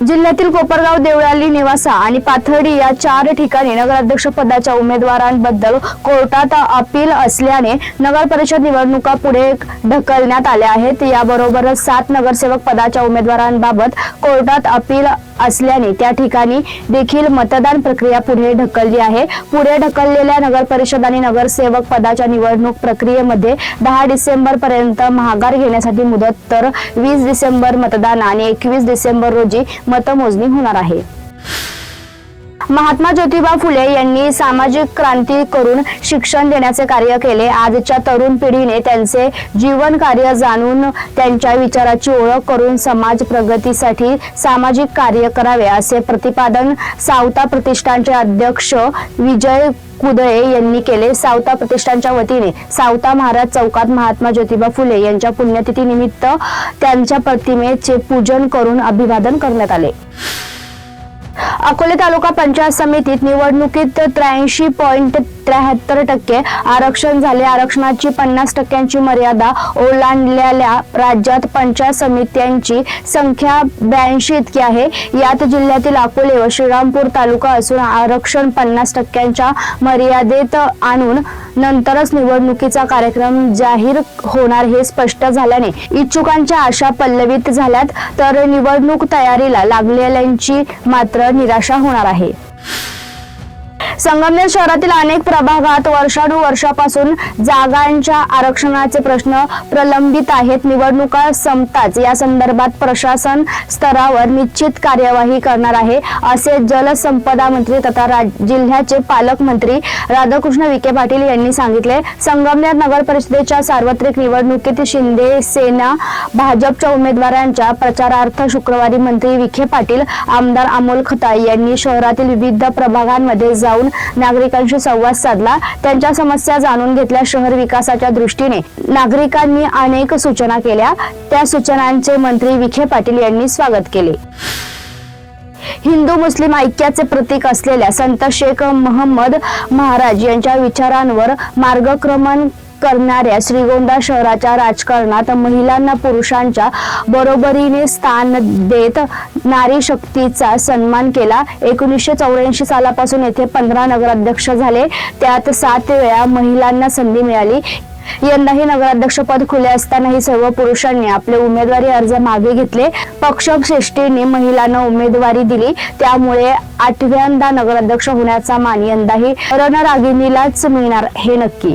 जिल्ह्यातील कोपरगाव देवळाली निवासा आणि पाथर्डी या चार ठिकाणी नगराध्यक्ष पदाच्या उमेदवारांबद्दल कोर्टात अपील असल्याने नगर परिषद निवडणुका पुढे ढकलण्यात आल्या आहेत. याबरोबरच सात नगरसेवक पदाच्या उमेदवारांबाबत कोर्टात अपील असल्याने त्या ठिकाणी देखील मतदान प्रक्रिया पुढे ढकलली आहे. पुढे ढकललेल्या नगर परिषद आणि नगरसेवक पदाच्या निवडणूक प्रक्रियेमध्ये दहा डिसेंबर पर्यंत माघार घेण्यासाठी मुदत तर वीस डिसेंबर मतदान आणि एकवीस डिसेंबर रोजी मतमोजणी होणार आहे. महात्मा ज्योतिबा फुले यांनी सामाजिक क्रांती करून शिक्षण देण्याचे कार्य केले. आजच्या तरुण पिढीने त्यांचे जीवन कार्य जाणून त्यांच्या विचाराची ओळख करून समाज प्रगतीसाठी सामाजिक कार्य करावे असे प्रतिपादन सावता प्रतिष्ठानचे अध्यक्ष विजय कुदळे यांनी केले. सावता प्रतिष्ठानच्या वतीने सावता महाराज चौकात महात्मा ज्योतिबा फुले यांच्या पुण्यतिथी निमित्त त्यांच्या प्रतिमेचे पूजन करून अभिवादन करण्यात आले. अकोले तालुका पंचायत समितीत निवडणुकीत त्र्याऐंशी पॉईंट त्र्याहत्तर टक्के आरक्षण झाले. आरक्षणाची पन्नास टक्क्यांची मर्यादा ओलांडलेल्या राज्यात पंचायत समित्यांची संख्या ब्याऐंशी इतकी आहे. यात जिल्ह्यातील अकोले व श्रीरामपूर तालुका असून आरक्षण पन्नास टक्क्यांच्या मर्यादेत आणून नंतरच निवडणुकीचा कार्यक्रम जाहीर होणार हे स्पष्ट झाल्याने इच्छुकांच्या आशा पल्लवित झाल्यात. तर निवडणूक तयारीला लागलेल्यांची मात्र निराशा होणार आहे. संगमनेर शहरातील अनेक प्रभागात वर्षानुवर्षापासून जागांच्या आरक्षणाचे प्रश्न प्रलंबित आहेत. निवडणुका संपताच. या संदर्भात प्रशासन स्तरावर निश्चित कार्यवाही करणार आहे असे जलसंपदा मंत्री तथा राज- जिल्ह्याचे पालकमंत्री राधाकृष्ण विखे पाटील यांनी सांगितले. संगमनेर नगर परिषदेच्या सार्वत्रिक निवडणुकीत शिंदे सेना भाजपच्या उमेदवारांच्या प्रचारार्थ शुक्रवारी मंत्री विखे पाटील आमदार अमोल खताळ यांनी शहरातील विविध प्रभागांमध्ये जाऊन नागरिकांशी संवाद साधला. त्यांच्या समस्या जाणून घेतल्या शहर विकासाच्या दृष्टीने. नागरिकांनी अनेक सूचना केल्या. त्या सूचनांचे मंत्री विखे पाटील यांनी स्वागत केले. हिंदू मुस्लिम ऐक्याचे प्रतीक असलेल्या संत शेख महम्मद महाराज यांच्या विचारांवर मार्गक्रमण करणाऱ्या श्रीगोंदा शहराच्या राजकारणात महिलांना पुरुषांच्या बरोबरीने स्थान देत नारी शक्तीचा सन्मान केला. एकोणीसशे चौऱ्याऐंशी सालापासून येथे पंधरा नगराध्यक्ष झाले. त्यात सात वेळा महिलांना संधी मिळाली. यंदाही नगराध्यक्षपद खुले असतानाही सर्व पुरुषांनी आपले उमेदवारी अर्ज मागे घेतले. पक्षश्रेष्ठीने महिलांना उमेदवारी दिली. त्यामुळे आठव्यांदा नगराध्यक्ष होण्याचा मान यंदाही रणरागिणीलाच मिळणार हे नक्की.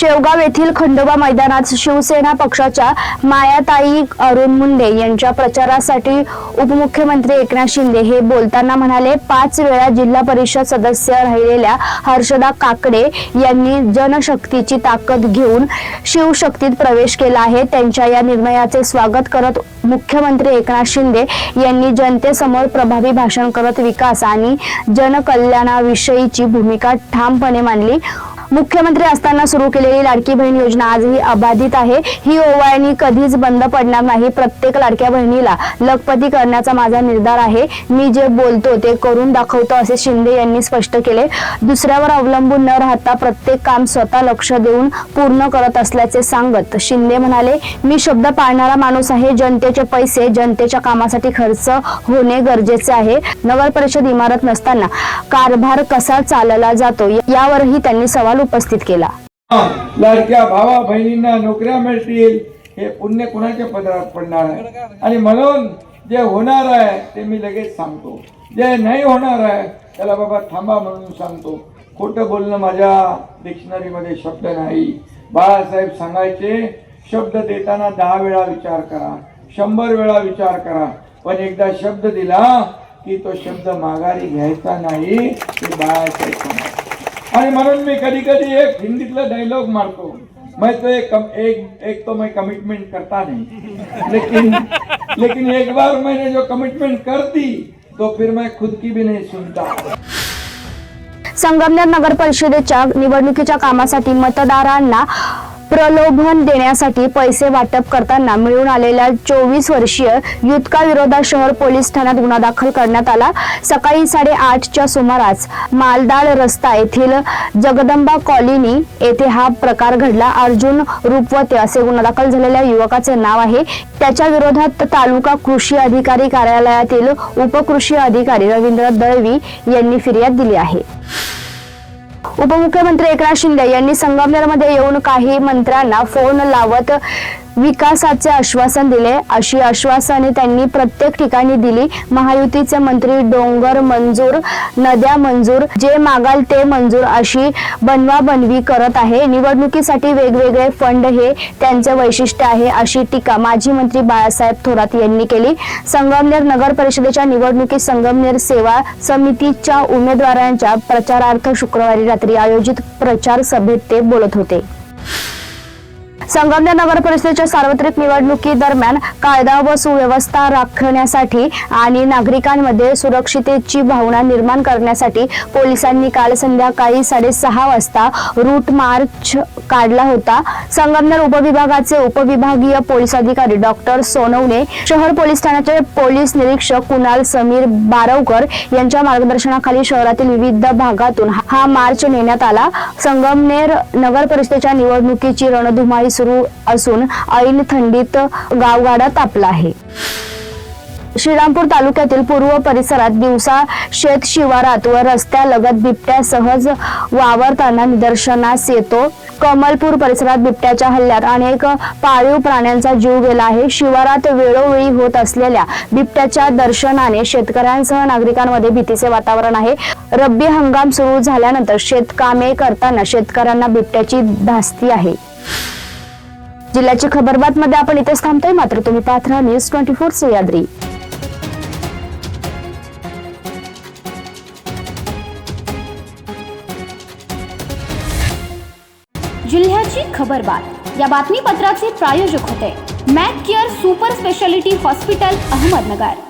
शेवगाव येथील खंडोबा मैदानात शिवसेना पक्षाच्या मायाताई अरुण मुंडे यांच्या प्रचारासाठी उपमुख्यमंत्री एकनाथ शिंदे हे बोलताना म्हणाले पाच वेळा जिल्हा परिषद सदस्य राहिलेल्या हर्षदा काकडे यांनी जनशक्तीची ताकद घेऊन शिवशक्तीत प्रवेश केला आहे. त्यांच्या या निर्णयाचे स्वागत करत मुख्यमंत्री एकनाथ शिंदे यांनी जनतेसमोर प्रभावी भाषण करत विकास आणि जनकल्याणाविषयीची भूमिका ठामपणे मांडली. मुख्यमंत्री असताना सुरू केलेली लाडकी बहीण योजना आजही अबाधित आहे. ही ओवाळणी कधीच बंद पडणार नाही. प्रत्येक लाडक्या बहिणीला लखपती करण्याचा माझा निर्धार आहे. मी जे बोलतो ते करून दाखवतो असे शिंदे यांनी स्पष्ट केले. दुसऱ्यावर अवलंबून न राहता प्रत्येक काम स्वतः लक्ष देऊन पूर्ण करत असल्याचे सांगत शिंदे म्हणाले मी शब्द पाळणारा माणूस आहे. जनतेचे पैसे जनतेच्या कामासाठी खर्च होणे गरजेचे आहे. नगर परिषद इमारत नसताना कारभार कसा चालला जातो यावरही त्यांनी सवाल उपस्थित केला. लाडक्या भावा बहिणींना नोकऱ्या मिळतील हे पुण्य कुणाच्या पदरात पडणार आहे? आणि म्हणून जे होणार आहे ते मी लगेच सांगतो. जे नाही होणार आहे त्याला बाबा थांबा म्हणून सांगतो. खोटं बोलणं माझ्या डिक्शनरीमध्ये शब्द नाही. बाळासाहेब सांगायचे शब्द देताना दहा वेळा विचार करा शंभर वेळा विचार करा. पण एकदा शब्द दिला की तो शब्द माघारी घ्यायचा नाही ते बाळासाहेब आणि म्हणून मी कधी कधी एक हिंदीतला डायलॉग मारतो. मैं तो एक कम, एक एक तो मैं कमिटमेंट करता नहीं. लेकिन लेकिन एक बार मैंने जो कमिटमेंट कर दी तो फिर मैं खुद की भी नहीं सुनता. संगमनेर नगर परिषदेच्या निवडणुकीच्या कामासाठी मतदारांना प्रलोभन देण्यासाठी पैसे वाटप करताना मिळून आलेल्या चोवीस वर्षीय युतका विरोधात शहर पोलीस ठाण्यात गुन्हा दाखल करण्यात आला. सकाळी साडेआठच्या सुमारास मालदाड रस्ता येथील जगदंबा कॉलनी येथे हा प्रकार घडला. अर्जुन रूपवते असे गुन्हा दाखल झालेल्या युवकाचे नाव आहे. त्याच्या विरोधात तालुका कृषी अधिकारी कार्यालयातील उपकृषी अधिकारी रवींद्र दळवी यांनी फिर्याद दिली आहे. उपमुख्यमंत्री एकनाथ शिंदे यांनी संगमनेरमध्ये येऊन काही मंत्र्यांना फोन लावत विकासाचे आश्वासन दिले. अशी आश्वासने त्यांनी प्रत्येक ठिकाणी दिली. महायुतीचे मंत्री डोंगर मंजूर नद्या मंजूर जे मागाल ते मंजूर अशी बनवाबनवी करत आहे. निवडणुकीसाठी वेगवेगळे फंड हे त्यांचे वैशिष्ट्य आहे अशी टीका माजी मंत्री बाळासाहेब थोरात यांनी केली. संगमनेर नगर परिषदेच्या निवडणुकीत संगमनेर सेवा समितीच्या उमेदवारांच्या प्रचारार्थ शुक्रवारी रात्री आयोजित प्रचार सभेत ते बोलत होते. संगमनेर नगर परिषदेच्या सार्वत्रिक निवडणुकी दरम्यान कायदा व सुव्यवस्था राखण्यासाठी आणि नागरिकांमध्ये सुरक्षितेची भावना निर्माण करण्यासाठी पोलिसांनी काल संध्याकाळी साडेसहा वाजता रूट मार्च काढला होता. संगमनेर उपविभागाचे उपविभागीय पोलीस अधिकारी डॉक्टर सोनवणे शहर पोलीस ठाण्याचे पोलीस निरीक्षक कुणाल समीर बारवकर यांच्या मार्गदर्शनाखाली शहरातील विविध भागातून हा मार्च नेण्यात आला. संगमनेर नगर परिषदेच्या निवडणुकीची रणधुमाळी सुरू असून ऐन थंडीत गावगाडा तापला आहे. श्रीरामपूर तालुक्यातील पूर्व परिसरात दिवसा शेत शिवारात व रस्त्यालगत बिबट्या सहज वावरताना निदर्शनास येतो. कमलपूर परिसरात बिबट्याच्या हल्ल्यात अनेक पाळीव प्राण्यांचा जीव गेला आहे. शिवारात वेळोवेळी होत असलेल्या बिबट्याच्या दर्शनाने शेतकऱ्यांसह नागरिकांमध्ये भीतीचे वातावरण आहे. रब्बी हंगाम सुरू झाल्यानंतर शेतकामे करताना शेतकऱ्यांना बिबट्याची धास्ती आहे. जिल्ह्याची खबरबात मध्ये आपण इथेच थांबतोय. मात्र तुम्ही पाहत राहा न्यूज ट्वेंटी फोर सह्याद्री जिल्ह्याची खबरबात या बातमीपत्राचे प्रायोजक होते. Mac care super speciality hospital Ahmednagar.